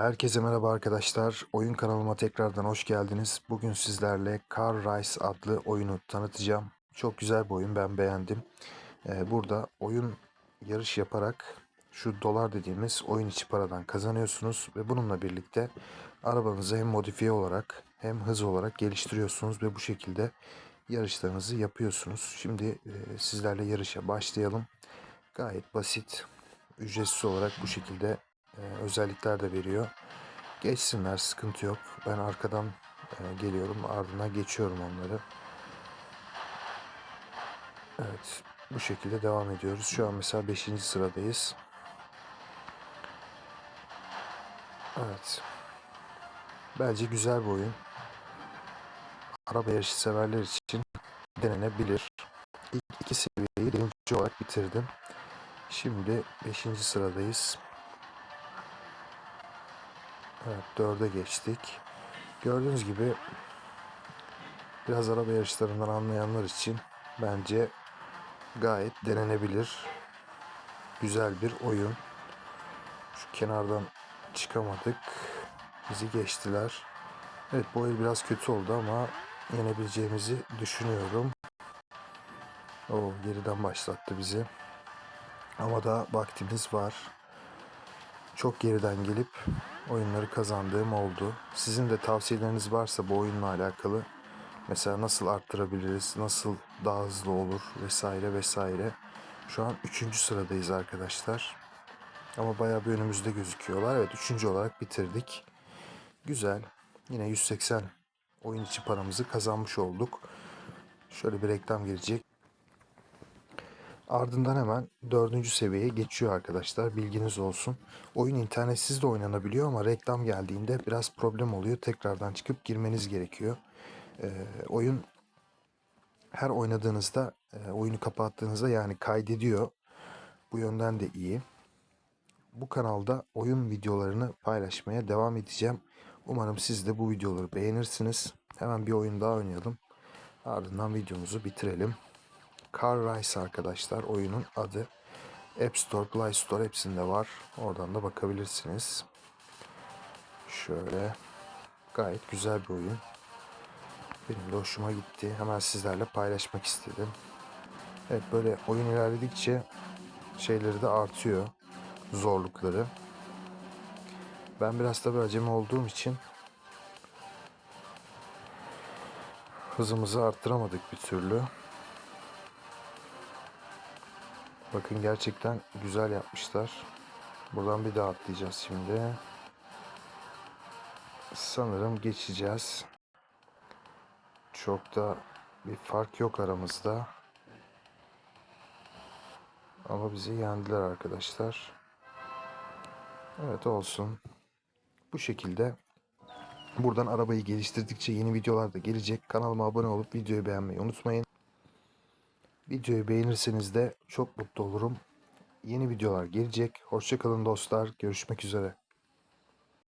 Herkese merhaba arkadaşlar. Oyun kanalıma tekrardan hoş geldiniz. Bugün sizlerle Car Race adlı oyunu tanıtacağım. Çok güzel bir oyun, ben beğendim. Ee, burada oyun yarış yaparak şu dolar dediğimiz oyun içi paradan kazanıyorsunuz ve bununla birlikte arabanızı hem modifiye olarak hem hız olarak geliştiriyorsunuz ve bu şekilde yarışlarınızı yapıyorsunuz. Şimdi e, sizlerle yarışa başlayalım. Gayet basit, ücretsiz olarak bu şekilde e, özellikler de veriyor. Geçsinler sıkıntı yok. Ben arkadan e, geliyorum ardına geçiyorum onları. Evet bu şekilde devam ediyoruz. Şu an mesela 5. sıradayız. Evet. Bence güzel bir oyun. Araba yarışı severler için denenebilir. İlk iki seviyeyi birinci olarak bitirdim. Şimdi 5. sıradayız. Evet dörde geçtik. Gördüğünüz gibi biraz araba yarışlarından anlayanlar için bence gayet denenebilir. Güzel bir oyun. Şu kenardan çıkamadık. Bizi geçtiler. Evet bu el biraz kötü oldu ama yenebileceğimizi düşünüyorum. O geriden başlattı bizi. Ama da vaktimiz var. Çok geriden gelip oyunları kazandığım oldu. Sizin de tavsiyeleriniz varsa bu oyunla alakalı mesela nasıl arttırabiliriz, nasıl daha hızlı olur vesaire vesaire. Şu an 3. sıradayız arkadaşlar. Ama bayağı bir önümüzde gözüküyorlar. Evet 3. olarak bitirdik. Güzel. Yine 180 oyun içi paramızı kazanmış olduk. Şöyle bir reklam gelecek. Ardından hemen dördüncü seviyeye geçiyor arkadaşlar. Bilginiz olsun. Oyun internetsiz de oynanabiliyor ama reklam geldiğinde biraz problem oluyor. Tekrardan çıkıp girmeniz gerekiyor. Ee, oyun her oynadığınızda, e, oyunu kapattığınızda yani kaydediyor. Bu yönden de iyi. Bu kanalda oyun videolarını paylaşmaya devam edeceğim. Umarım siz de bu videoları beğenirsiniz. Hemen bir oyun daha oynayalım. Ardından videomuzu bitirelim. Car Race arkadaşlar oyunun adı. App Store, Play Store hepsinde var. Oradan da bakabilirsiniz. Şöyle gayet güzel bir oyun. Benim de hoşuma gitti. Hemen sizlerle paylaşmak istedim. Evet böyle oyun ilerledikçe şeyleri de artıyor. Zorlukları. Ben biraz tabi acemi olduğum için hızımızı arttıramadık bir türlü. Bakın gerçekten güzel yapmışlar. Buradan bir daha atlayacağız şimdi. Sanırım geçeceğiz. Çok da bir fark yok aramızda. Ama bizi yendiler arkadaşlar. Evet olsun. Bu şekilde buradan arabayı geliştirdikçe yeni videolar da gelecek. Kanalıma abone olup videoyu beğenmeyi unutmayın. Videoyu beğenirseniz de çok mutlu olurum. Yeni videolar gelecek. Hoşçakalın dostlar. Görüşmek üzere.